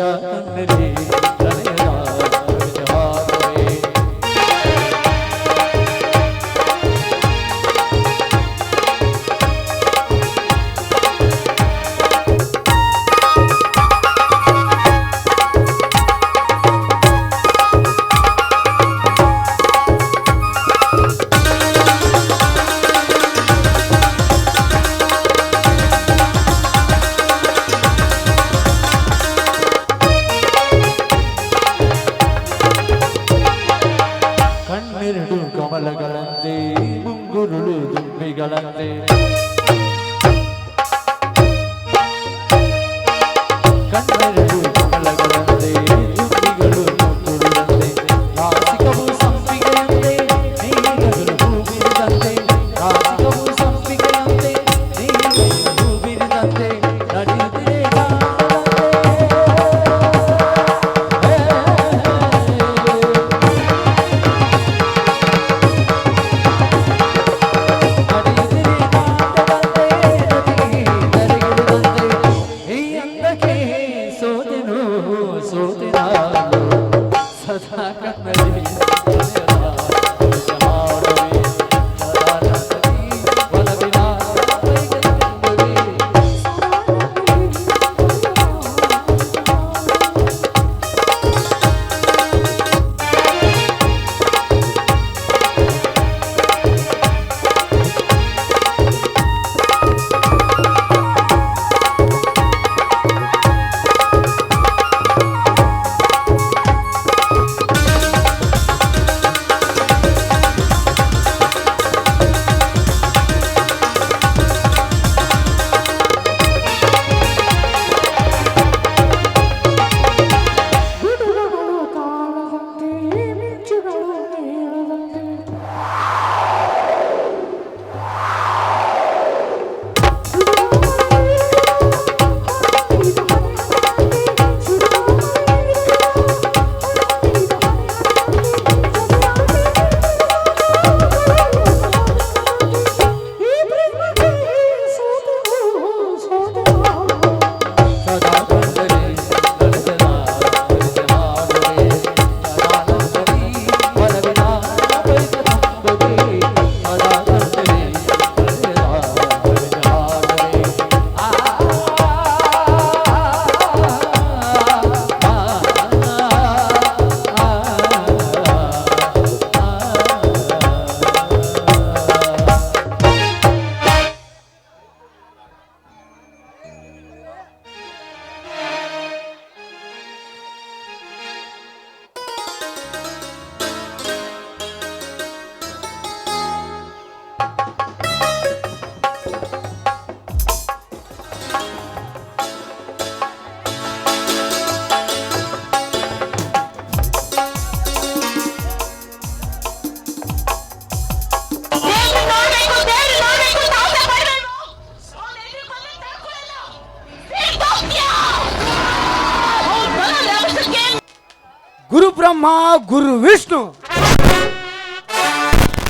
Sevdadan beri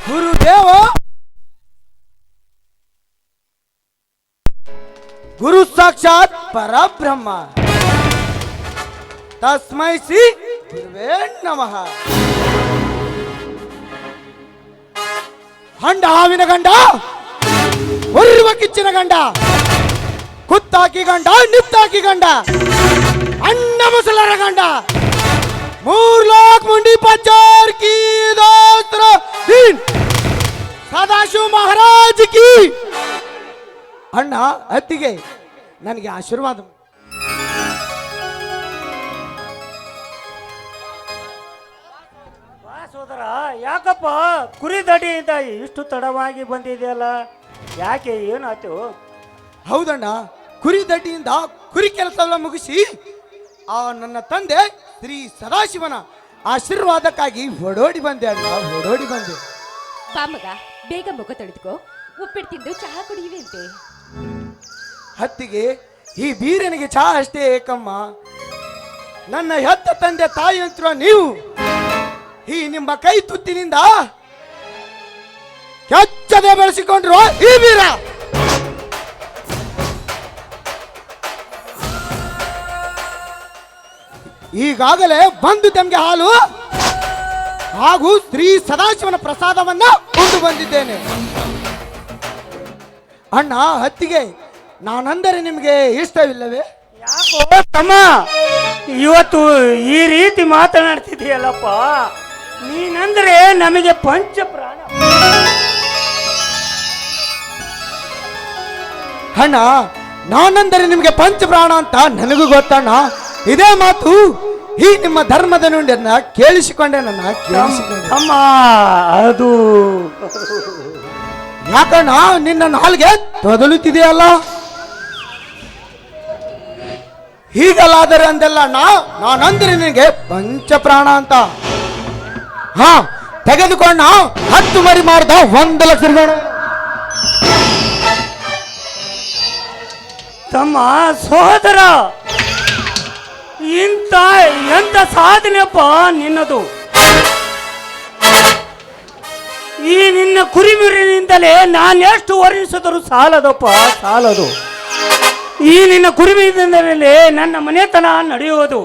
గురుదేవ! గురు సాక్షాత్ పరబ్రహ్మ. తస్మై శ్రీ గురువే నమ. హండ వినగండ ఉర్వకిచ్చిన గండ కుత్తాకి గండ నిత్తాకి గండ అన్న ముసలర ముసలరగండ ಮೂರ್ ಲಾಕ್ ಮುಂಡಿ ಪಚಾರ್ ಕಿ ದೋಸ್ತರ ದೀನ್ ಸದಾಶಿವ ಮಹಾರಾಜ್ ಕಿ. ಅಣ್ಣ ಅತ್ತಿಗೆ ನನಗೆ ಆಶೀರ್ವಾದ ಸೋದರ ಯಾಕಪ್ಪ ಕುರಿ ದಡಿಯಿಂದ ಇಷ್ಟು ತಡವಾಗಿ ಬಂದಿದೆಯಲ್ಲ? ಯಾಕೆ ಏನಾಯ್ತು? ಹೌದಣ್ಣ ಕುರಿ ದಡ್ಡಿಯಿಂದ ಕುರಿ ಕೆಲಸವೆಲ್ಲ ಮುಗಿಸಿ ಆ ನನ್ನ ತಂದೆ ಶ್ರೀ ಸದಾಶಿವನ ಆಶೀರ್ವಾದಕ್ಕಾಗಿ ಹೊಡೋಡಿ ಬಂದೆ ಅಣ್ಣ ಹೊಡೋಡಿ ಬಂದೆ. ಬಾ ಮಗ ಬೇಗ ಮುಖ ತೊಳೆದುಕೋ. ಉಪ್ಪಿಟ್ಟು ತಿಂದು ಚಹಾ ಕುಡಿಯುವೆ ಅಂತೆ. ಹತ್ತಿಗೆ ಈ ಬೀರನಿಗೆ ಚಹಾ ಅಷ್ಟೇ ಏಕಮ್ಮ. ನನ್ನ ಹೆತ್ತ ತಂದೆ ತಾಯಿ ಅಂತಿರುವ ನೀವು ಈ ನಿಮ್ಮ ಕೈ ತುತ್ತಿನಿಂದ ಕೆಚ್ಚದೆ ಬೆಳೆಸಿಕೊಂಡ್ರು ಈ ಬೀರ. ಈಗಾಗಲೇ ಬಂದು ತಮಗೆ ಹಾಲು. ಹಾಗೂ ಶ್ರೀ ಸದಾಶಿವನ ಪ್ರಸಾದವನ್ನ ಕೊಂಡು ಬಂದಿದ್ದೇನೆ. ಅಣ್ಣ ಹತ್ತಿಗೆ ನಾನಂದರೆ ನಿಮಗೆ ಇಷ್ಟವಿಲ್ಲವೇ? ಯಾಕೋ ತಮ್ಮ ಇವತ್ತು ಈ ರೀತಿ ಮಾತನಾಡ್ತಿದೀಯಲ್ಲಪ್ಪ ನೀನಂದ್ರೆ ನಮಗೆ ಪಂಚ ಪ್ರಾಣ ಅಣ್ಣ ನಾನಂದರೆ ನಿಮಗೆ ಪಂಚಪ್ರಾಣ ಅಂತ ನನಗೂ ಗೊತ್ತಣ್ಣ. ಇದೇ ಮಾತು ಈ ನಿಮ್ಮ ಧರ್ಮದ ನುಡಿಯನ್ನ ಕೇಳಿಸಿಕೊಂಡೆ ನನ್ನ ಕೇಳಿಸಿಕೊಂಡೆ. ಅಮ್ಮ ಅದು. ಯಾಕಣ್ಣ ನಿನ್ನ ನಾಲ್ಗೆ ತೊದಲುತ್ತಿದೆಯಲ್ಲ? ಹೀಗಲಾದರೆ ಅಂದೆಲ್ಲ ನಾ ನಾನಂದ್ರೆ ನಿನಗೆ ಪಂಚಪ್ರಾಣ ಅಂತ. ಹಾ ತೆಗೆದುಕೊಂಡ ಹತ್ತು ಮರಿ ಮಾಡ್ದ ಒಂದು ಲಕ್ಷ ರೂಪಾಯಿ. ತಮ್ಮ ಸೋದರ ಇಂಥ ಎಂತ ಸಾಧನೆಯಪ್ಪ ನಿನ್ನದು. ಈ ನಿನ್ನ ಕುರಿಮಿರಿನಿಂದಲೇ ನಾನು ಎಷ್ಟು ವರ್ಣಿಸಿದರೂ ಸಾಲದಪ್ಪ, ಸಾಲದು. ಈ ನಿನ್ನ ಕುರಿಮಿರಿನಿಂದಲೇ ನನ್ನ ಮನೆತನ ನಡೆಯುವುದು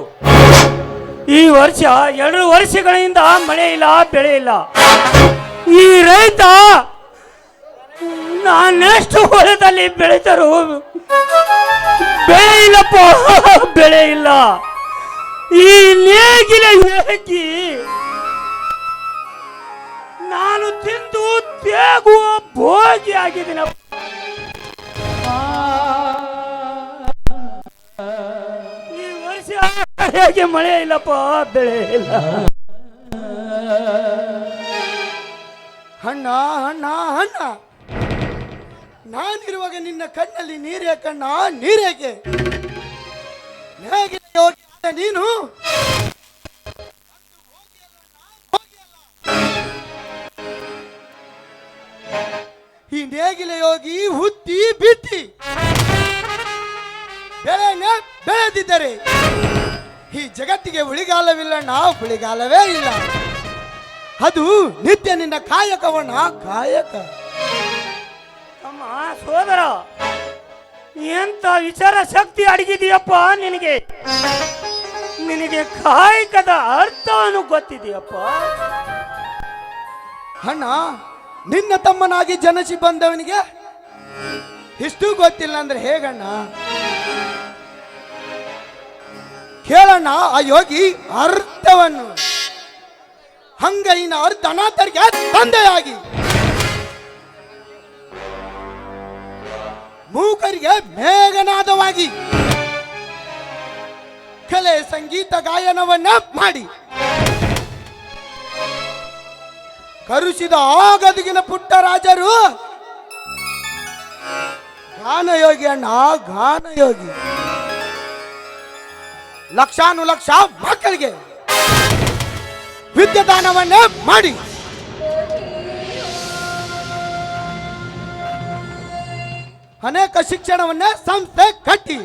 ಈ ವರ್ಷ ಎರಡು ವರ್ಷಗಳಿಂದ ಮಳೆ ಇಲ್ಲ, ಬೆಳೆ ಇಲ್ಲ. ಈ ರೈತ ನಾನೆಷ್ಟು ಹೊಲದಲ್ಲಿ ಬೆಳೆದರೂ ಬೆಳೆ ಇಲ್ಲಪ್ಪ ಬೆಳೆ ಇಲ್ಲ. ಈ ನೇಗಿಲ ಹೇಗಿ? ನಾನು ತಿಂದು ತೇಗುವ ಭೋಗಿ ಆಗಿದ್ದೀನ. ಈ ವರ್ಷ ಹೇಗೆ ಮಳೆ ಇಲ್ಲಪ್ಪ? ಬೆಳೆ ಇಲ್ಲ. ಹಣ್ಣ ಹಣ್ಣ ಅಣ್ಣ ನಾನಿರುವಾಗ ನಿನ್ನ ಕಣ್ಣಲ್ಲಿ ನೀರೇ ಕಣ್ಣ ನೀರೇಕೆ? ಹೇಗೆ ನೀನು? ಈ ನೇಗಿಲ ಯೋಗಿ ಹುತ್ತಿ ಬಿತ್ತಿ ಬೆಳೆನ ಬೆಳೆದಿದ್ದರೆ ಈ ಜಗತ್ತಿಗೆ ಉಳಿಗಾಲವಿಲ್ಲ, ನಾವು ಉಳಿಗಾಲವೇ ಇಲ್ಲ. ಅದು ನಿತ್ಯ ನಿನ್ನ ಕಾಯಕವಣ್ಣ, ಕಾಯಕ. ಅಮ್ಮ, ಸೋದರ, ಎಂತ ವಿಚಾರ ಶಕ್ತಿ ಅಡಗಿದೆಯಪ್ಪ ನಿನಗೆ? ನಿನಗೆ ಕಾಯಕದ ಅರ್ಥವನ್ನು ಗೊತ್ತಿದೆಯಪ್ಪ? ಅಣ್ಣ, ನಿನ್ನ ತಮ್ಮನಾಗಿ ಜನಸಿ ಬಂದವನಿಗೆ ಇಷ್ಟು ಗೊತ್ತಿಲ್ಲ ಅಂದ್ರೆ ಹೇಗಣ್ಣ? ಕೇಳಣ್ಣ, ಆ ಯೋಗಿ ಅರ್ಥವನ್ನು. ಹಂಗೈನ ಅರ್ಥ ಅನಾಥರಿಗೆ ತಂದೆಯಾಗಿ. ಮೂಕರಿಗೆ ಮೇಘನಾದವಾಗಿ. ಕಲೆ ಸಂಗೀತ ಗಾಯನವನ್ನ ಮಾಡಿ. ಕರುಷಿದ ಆಗದಿಗಿನ ಗದುಗಿನ ಪುಟ್ಟ ರಾಜರು. ಗಾನಯೋಗಿ ಅಣ್ಣ ಗಾನಯೋಗಿ ಲಕ್ಷಾನು ಲಕ್ಷ ಮಕ್ಕಳಿಗೆ ವಿದ್ಯದಾನವನ್ನೇ ಮಾಡಿ. ಅನೇಕ ಶಿಕ್ಷಣವನ್ನ ಸಂಸ್ಥೆ ಕಟ್ಟಿ.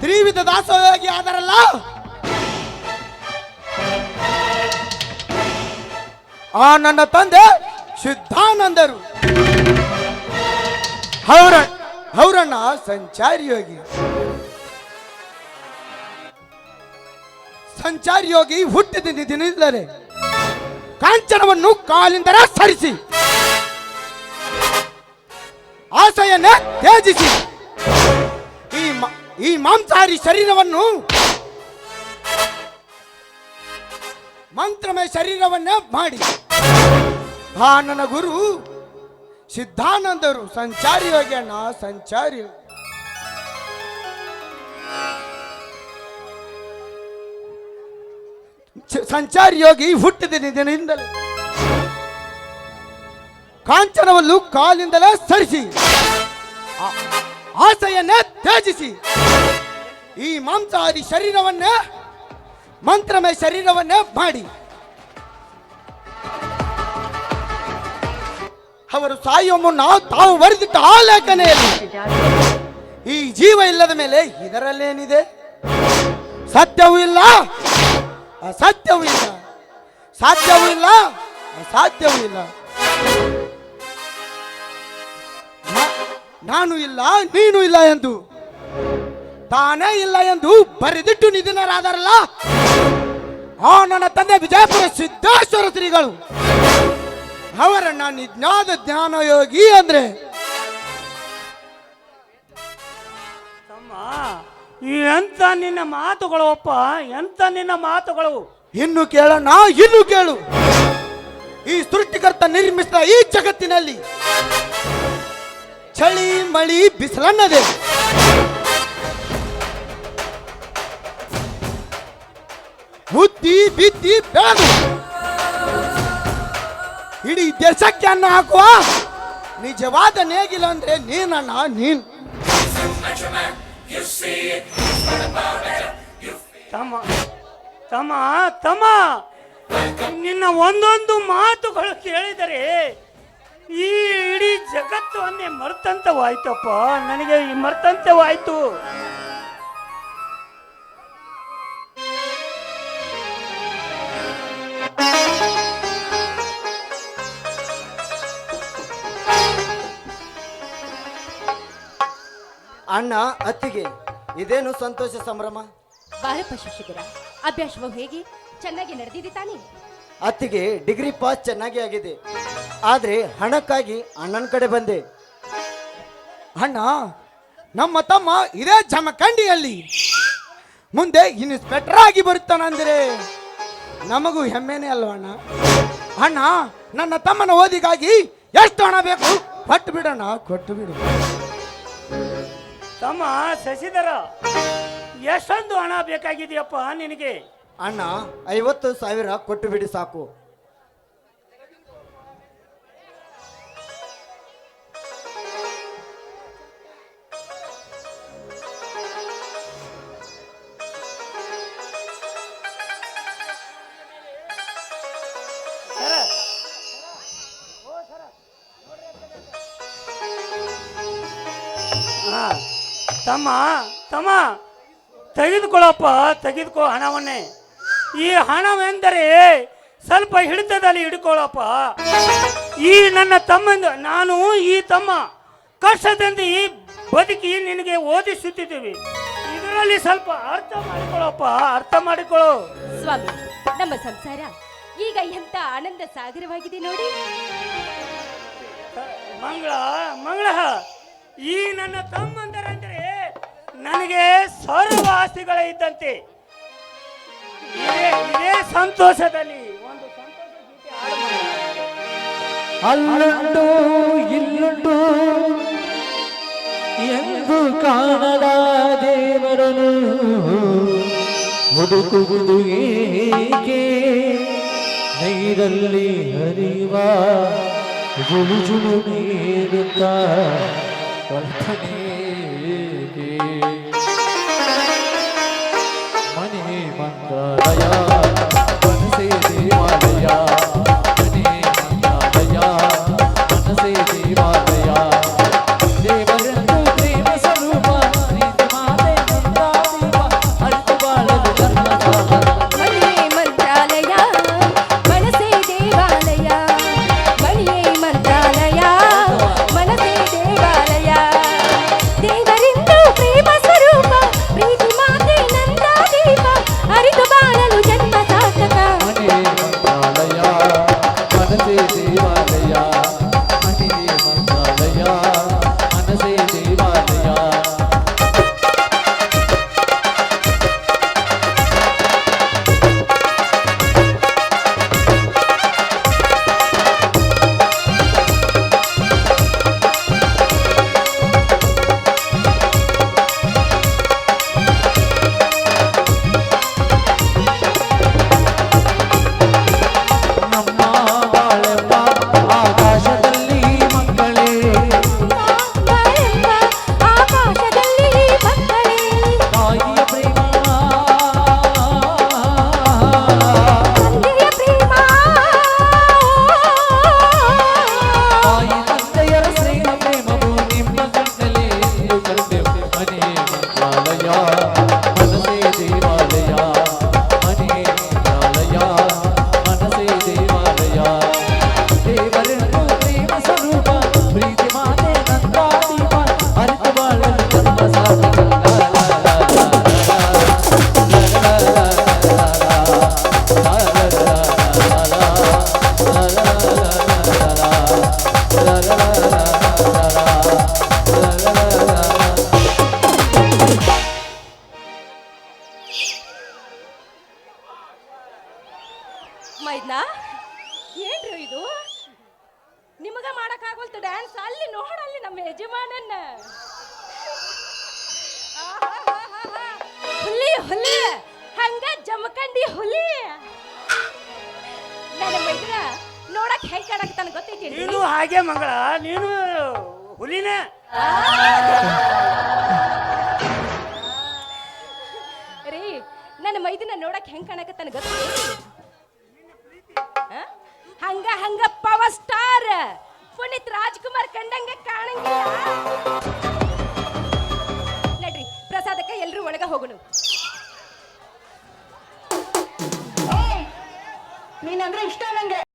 ತ್ರಿವಿಧ ದಾಸೋಹಿ ಆದರಲ್ಲ? ಆ ನನ್ನ ತಂದೆ ಸಿದ್ಧಾನಂದರು. ಅವರ ಯೋಗಿ ಸಂಚಾರಿ ಯೋಗಿ ಹುಟ್ಟಿದ ದಿನದಿಂದಲೇ ಕಾಂಚನವನ್ನು ಕಾಲಿಂದರ ಸರಿಸಿ. ಆಸೆಯನ್ನೇ ತ್ಯಜಿಸಿ. ಈ ಈ ಮಾಂಸಾಹಾರಿ ಶರೀರವನ್ನು ಮಂತ್ರಮಯ ಶರೀರವನ್ನೇ ಮಾಡಿ. ಭಾನನ ಗುರು, ಸಿದ್ಧಾನಂದರು, ಸಂಚಾರಿ ಹೋಗ್ಯಣ್ಣ ಸಂಚಾರಿ ಸಂಚಾರಿ ಯೋಗಿ ಹುಟ್ಟಿದ ದಿನದಿಂದಲೇ. ಕಾಂಚನವನ್ನು ಕಾಲಿಂದಲೇ ಸರಿಸಿ. ಆಸೆಯನ್ನೇ ತ್ಯಜಿಸಿ. ಈ ಮಾಂಸಹಾರಿ ಶರೀರವನ್ನೇ, ಮಂತ್ರಮಯ ಶರೀರವನ್ನೇ ಮಾಡಿ. ಅವರು ಸಾಯುವ ಮುನ್ನ ತಾವು ಬರೆದಿಟ್ಟ ಆ ಲೇಖನೆಯಲ್ಲಿ, ಈ ಜೀವ ಇಲ್ಲದ ಮೇಲೆ ಇದರಲ್ಲೇನಿದೆ? ಸತ್ಯವೂ ಇಲ್ಲ, ಅಸತ್ಯವೂ ಇಲ್ಲ. ಸಾಧ್ಯವೂ ಇಲ್ಲ, ಅಸಾಧ್ಯವೂ ಇಲ್ಲ. ನಾನು ಇಲ್ಲ ನೀನು ಇಲ್ಲ ಎಂದು. ತಾನೇ ಇಲ್ಲ ಎಂದು ಬರೆದಿಟ್ಟು ನಿಧನರಾದರಲ್ಲ? ಆ ನನ್ನ ತಂದೆ ವಿಜಯಪುರ ಸಿದ್ದೇಶ್ವರ ಶ್ರೀಗಳು. ಅವರನ್ನ ನಿಜ್ಞಾದ ಜ್ಞಾನ ಯೋಗಿ ಅಂದ್ರೆ. ತಮ್ಮ ಎಂತ ನಿನ್ನ ಮಾತುಗಳು ಅಪ್ಪ ಎಂತ ನಿನ್ನ ಮಾತುಗಳು? ಇನ್ನು ಕೇಳೋಣ ಇನ್ನು ಕೇಳು. ಈ ಸೃಷ್ಟಿಕರ್ತ ನಿರ್ಮಿಸಿದ ಈ ಜಗತ್ತಿನಲ್ಲಿ ಚಳಿ, ಮಳಿ, ಬಿಸಿಲನ್ನದೆ. ಬುದ್ಧಿ ಬಿದ್ದಿ, ಬೆಳೆದು. ಇಡೀ ದೇಶಕ್ಕೆ ಅನ್ನ ಹಾಕುವ ನಿಜವಾದ ನೇಗಿಲ ಅಂದ್ರೆ ನೀನಣ್ಣ, ನೀನ್. ತಮ್ಮ ತಮ್ಮ ತಮ್ಮ. ನಿನ್ನ ಒಂದೊಂದು ಮಾತುಗಳು ಕೇಳಿದರೆ ಜಗತ್ತನ್ನೇ ಮರ್ತಂತವಾಯ್ತಪ್ಪ. ನನಗೆ ಈ ಮರ್ತಂತವಾಯ್ತು. ಅಣ್ಣ ಅತ್ತಿಗೆ ಇದೇನು ಸಂತೋಷ ಸಂಭ್ರಮ? ಬಾರಪ್ಪ ಶಿಶಿರ ಅಭ್ಯಾಸವು ಹೇಗೆ? ಚೆನ್ನಾಗಿ ನಡೆದಿದೆ ತಾನೇ? ಅತ್ತಿಗೆ ಡಿಗ್ರಿ ಪಾಸ್ ಚೆನ್ನಾಗಿ ಆಗಿದೆ. ಆದ್ರೆ ಹಣಕ್ಕಾಗಿ ಅಣ್ಣನ ಕಡೆ ಬಂದೆ. ಅಣ್ಣ ನಮ್ಮ ತಮ್ಮ ಇದೇ ಜಮಖಂಡಿಯಲ್ಲಿ. ಮುಂದೆ ಇನ್ಸ್ಪೆಕ್ಟರ್ ಆಗಿ ಬರುತ್ತಾನಂದ್ರೆ ನಮಗೂ ಹೆಮ್ಮೆನೇ ಅಲ್ವ ಅಣ್ಣ? ಅಣ್ಣ ನನ್ನ ತಮ್ಮನ ಓದಿಗಾಗಿ ಎಷ್ಟು ಹಣ ಬೇಕು? ಕೊಟ್ಟು ಬಿಡೋಣ ಕೊಟ್ಟು ಬಿಡು. ತಮ್ಮ ಶಶಿಧರ ಎಷ್ಟೊಂದು ಹಣ ಬೇಕಾಗಿದೆಯಪ್ಪ ನಿನಗೆ? ಅಣ್ಣ ಐವತ್ತು ಸಾವಿರ ಕೊಟ್ಟು ಬಿಡಿ ಸಾಕು. ತಮ್ಮ ತಮ್ಮ ತೆಗೆದುಕೊಳ್ಳಪ್ಪ ತೆಗೆದುಕೋ ಹಣವನ್ನೇ. ಈ ಹಣವೆಂದರೆ ಸ್ವಲ್ಪ ಹಿಡಿತದಲ್ಲಿ ಹಿಡ್ಕೊಳ್ಳಪ್ಪ. ಈ ನನ್ನ ತಮ್ಮಂದ ನಾನು ಈ ತಮ್ಮ ಕಷ್ಟದಿಂದ ಈ ಬದುಕಿ ನಿನಗೆ ಓದಿಸುತ್ತಿದ್ದೀವಿ. ಇದರಲ್ಲಿ ಸ್ವಲ್ಪ ಅರ್ಥ ಮಾಡಿಕೊಳ್ಳಪ್ಪ ಅರ್ಥ ಮಾಡಿಕೊಳ್ಳು. ಸ್ವಾಮಿ ನಮ್ಮ ಸಂಸಾರ ಈಗ ಎಂತ ಆನಂದ ಸಾಗರವಾಗಿದೆ ನೋಡಿ. ಮಂಗಳ ಮಂಗಳ ಈ ನನ್ನ ತಮ್ಮಂದರಂದ್ರೆ ನನಗೆ ಸರ್ವ ಆಸ್ತಿಗಳೇ ಇದ್ದಂತೆ. ಇದೇ ಸಂತೋಷದಲ್ಲಿ ಒಂದು ಅಲ್ಲುಂಟು ಇಲ್ಲುಂಟು ಎಂದು ಕಾಣದ ದೇವರನು. ಮುದುಕುವುದು ಏಕೆ ನೀರಲ್ಲಿ ಹರಿವ ಜುಳು ಜುಳು ನೀರುತ್ತ ಕಲ್ಪನೆ ಕಾಕ್ ಹೆಂಗ್ ಕಾಡಕತ್ತಾನ ಗೊತ್ತೈತಿ ನೀನು ಹಾಗೆ ಮಂಗಳ ನೀನು ಹುಲಿನ. ರೀ ನನ್ನ ಮೈದಿನ ನೋಡಕ್ ಹೆಂಗ್ ಕಾಣಕತ್ತಾನ ಗೊತ್ತೈತಿ ಹಂಗ ಹಂಗ ಪವರ್ ಸ್ಟಾರ್ ಪುನೀತ್ ರಾಜ್ಕುಮಾರ್ ಕಂಡಂಗೆ ಕಾಣಂಗಿಲ್ಲ. ನಡ್ರಿ ಪ್ರಸಾದಕ್ಕೆ ಎಲ್ರೂ ಒಳಗ ಹೋಗೋಣ ನೀನಂದ್ರೆ ಇಷ್ಟ ನಂಗೆ.